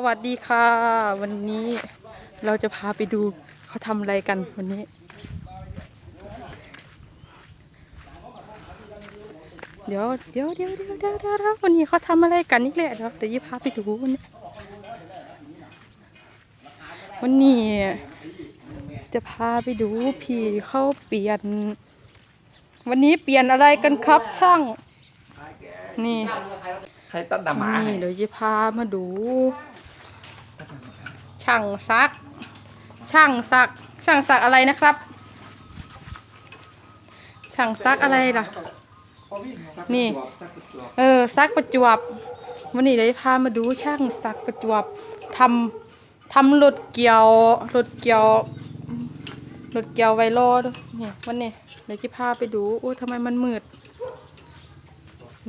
สวัสดีค่ะ วันนี้เราจะพาไปดูเขาทำอะไรกันวันนี้เดี๋ยวเดี๋ยวเดี๋ยวเดี๋ยวเดี๋ยวเดี๋ยวเดี๋ยววันนี้เขาทำอะไรกันนี่แหละเดี๋ยวเดี๋ยวยี่พาไปดูวันนี้วันนี้จะพาไปดูพี่เขาเปลี่ยน วันนี้เปลี่ยนอะไรกันครับช่าง นี่ใครตัดดำหมานี่เดี๋ยวจะพามาดู ช่างซัก ช่างซัก ช่างซักอะไรนะครับ ช่างซักอะไรล่ะ นี่ เออซักประจวบ วันนี้เดี๋ยวจะพามาดูช่างซักประจวบทำทำรถเกี่ยวรถเกี่ยวรถเกี่ยวไวโรดนี่วันนี้เดี๋ยวจะพาไปดูโอ้ยทำไมมันมืด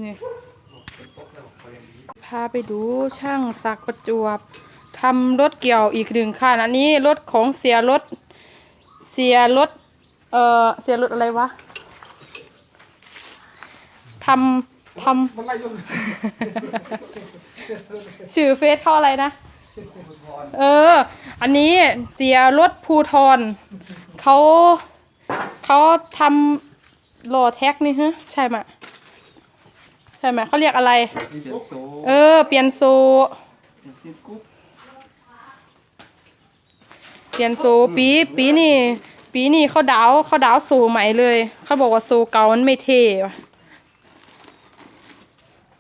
นี่พาไปดูช่างสักประจวบ ทำรถเกี่ยวอีกหนึ่งคันอันนี้รถของเสียรถ เสียรถ เอ่อ เสียรถอะไรวะทำทำชื่อเฟซเขาอะไรนะ เออ อันนี้เสียรถภูทรเขาเขาทำโลแท็กนี่ฮะใช่ไหมใช่ไหมเขาเรียกอะไร เออ เปลี่ยนโซ เปลี่ยนโซปีปีนี่ ปีนี่เขาดาวเขาดาวโซใหม่เลย เขาบอกว่าโซเก่ามันไม่เท่ว่ะ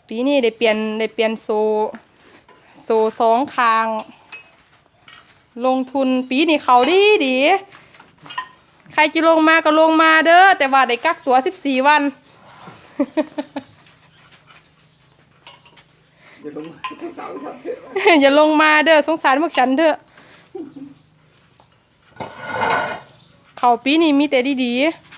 ปีนี่ได้เปลี่ยนได้เปลี่ยนโซโซสองคาง ลงทุนปีนี่เขาดีดีใครจะลงมาก็ลงมาเด้อแต่ว่าได้กักตัวสิบสี่วันเดี๋ยวลงทุกสาวทัดเถอะอย่าลงมาเด้อสงสารพวกฉันเถอะ เขาปีนี้มีแต่ดีๆ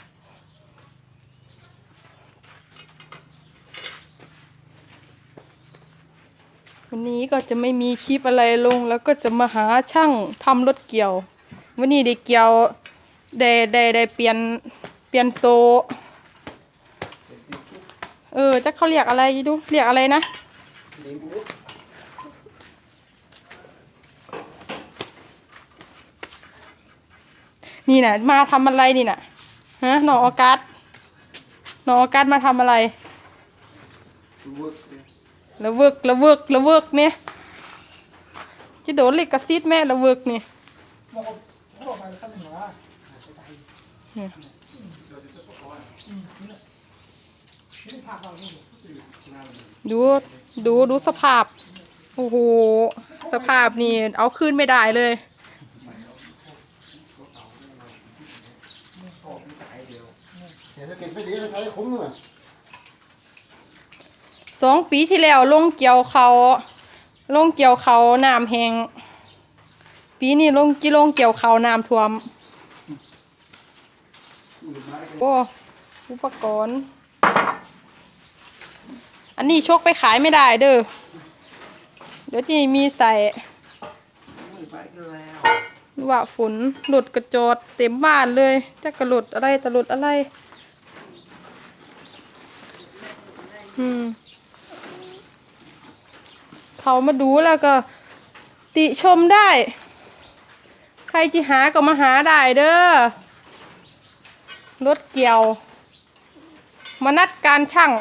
วันนี้ก็จะไม่มีคลิปอะไรลง แล้วก็จะมาหาช่างทำรถเกี่ยว วันนี้ได้เกี่ยวได้ได้ได้เปลี่ยนเปลี่ยนโซ เออจะเขาเรียกอะไรดู เรียกอะไรนะ เลี้ยงกุ๊บ นี่น่ะมาทำอะไรนี่น่ะฮะน้องออกัสน้องออกัสมาทำอะไรกุ๊บเนี่ยระเวิกระเวิกระเวิกเนี่ยจะโดนลิขสิทธิ์แม่ระเวิกนี่ดูดูดูสภาพ โอ้โห สภาพนี่เอาขึ้นไม่ได้เลย เศรษฐกิจไม่ดีใช้คุ้มเลยสองปีที่แล้วลงเกี่ยวเขาลงเกี่ยวเขาน้ำแหงปีนี้ลงกิลงเกี่ยวเขาน้ำท่วม โอ้อุปกรณ์ อันนี้ชกไปขายไม่ได้เด้อ เดี๋ยวที่มีใส่มือไปแล้วว่าฝนหลุดกระจอดเต็มบ้านเลยจะกระหลุดอะไรตะหลุดอะไร อืม เขามาดูแล้วก็ ติชมได้ ใครจะหาก็มาหาได้เด้อ รถเกี่ยว มานัดการช่าง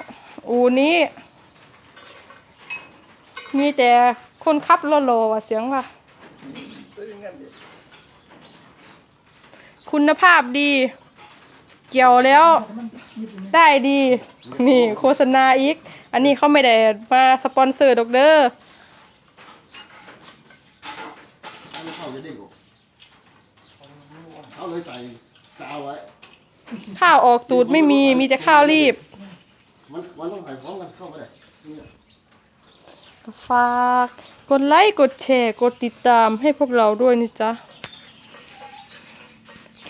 อูนี้ มีแต่คนขับโลโลว่ะเสียงว่ะคุณภาพดี เกี่ยวแล้วได้ดี นี่โฆษณาอีก อันนี้เขาไม่ได้มาสปอนเซอร์ดอกเด้อเข้าวอาเลยใส่กาไว้ข้าวออกตูดไม่มีมีแต่ข้าวรีบ มันมันต้องใส่พร้อมกันเข้าไปเลยฝาก กดไลค์ กดแชร์ กดติดตามให้พวกเราด้วยนะจ๊ะ